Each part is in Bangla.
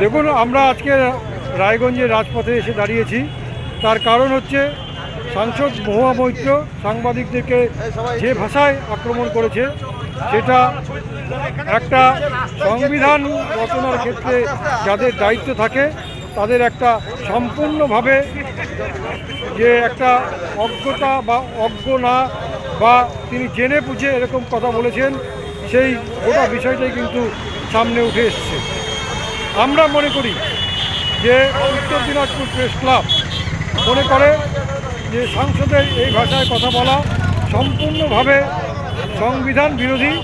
দেখুন, আমরা আজকে রায়গঞ্জের রাজপথে এসে দাঁড়িয়েছি। তার কারণ হচ্ছে, সাংসদ মহুয়া মৈত্র সাংবাদিকদেরকে যে ভাষায় আক্রমণ করেছে, সেটা একটা সংবিধান রচনার ক্ষেত্রে যাদের দায়িত্ব থাকে, তাদের একটা সম্পূর্ণভাবে যে একটা অজ্ঞতা বা অজ্ঞ না, বা তিনি জেনে বুঝে এরকম কথা বলেছেন, সেই গোটা বিষয়টাই কিন্তু সামনে উঠে এসছে। আমরা মনে করি যে উত্তর দিনাজপুর প্রেস ক্লাব মনে করে যে সাংসদের এই ভাষায় কথা বলা সম্পূর্ণভাবে সংবিধান বিরোধী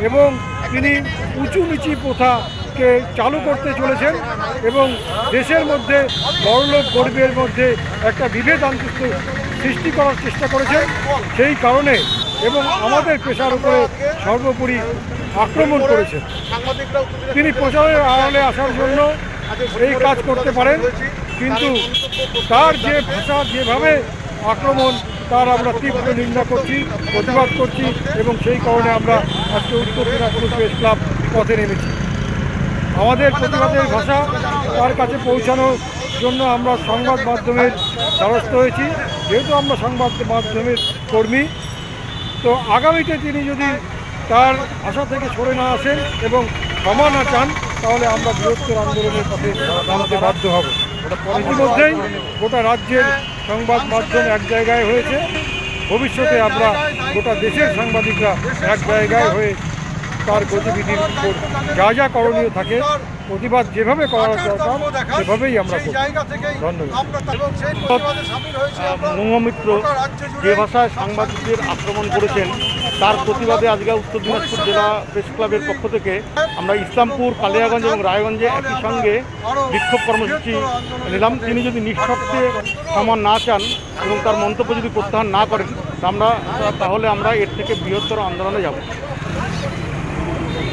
এবং তিনি উঁচু নিচি প্রথাকে চালু করতে চলেছেন এবং দেশের মধ্যে বড়লোক গরিবের মধ্যে একটা বিভেদ সৃষ্টি করার চেষ্টা করেছেন। সেই কারণে এবং আমাদের পেশার উপরে সর্বোপরি আক্রমণ করেছেন। তিনি প্রচারের আড়ালে আসার জন্য এই কাজ করতে পারেন, কিন্তু তার যে ভাষা, যেভাবে আক্রমণ, তার আমরা তীব্র নিন্দা করছি, প্রতিবাদ করছি, এবং সেই কারণে আমরা আজকে উত্তর দিনাজপুর প্রেস ক্লাব পথে নেমেছি। আমাদের প্রতিবাদের ভাষা তার কাছে পৌঁছানোর জন্য আমরা সংবাদ মাধ্যমের দ্বারস্থ হয়েছি, যেহেতু আমরা সংবাদ মাধ্যমের কর্মী, তো আগামীতে তিনি যদি তার আশা থেকে সরে না আসেন এবং ক্ষমা না চান তাহলে আমরা বৃহত্তর আন্দোলনের পথে নামতে বাধ্য হব। ইতিমধ্যেই গোটা রাজ্যের সংবাদ মাধ্যম এক জায়গায় হয়েছে। ভবিষ্যতে আমরা গোটা দেশের সাংবাদিকরা এক জায়গায় হয়ে তার গতিবিধির উপর যা যা করণীয় থাকে প্রতিবাদ যেভাবে করা দরকার সেভাবেই আমরা করব। ধন্যবাদ। মহামিত্র যে ভাষায় সাংবাদিকদের আক্রমণ করেছেন তার প্রতিবাদে আজকে উত্তর দিনাজপুর জেলা প্রেস ক্লাবের পক্ষ থেকে আমরা ইসলামপুর, কালিয়াগঞ্জ এবং রায়গঞ্জে একই সঙ্গে বিক্ষোভ কর্মসূচি নিলাম। তিনি যদি নিঃশর্তে সমান না চান এবং তার মন্তব্য যদি প্রত্যাহার না করেন আমরা তাহলে আমরা এর থেকে বৃহত্তর আন্দোলনে যাব।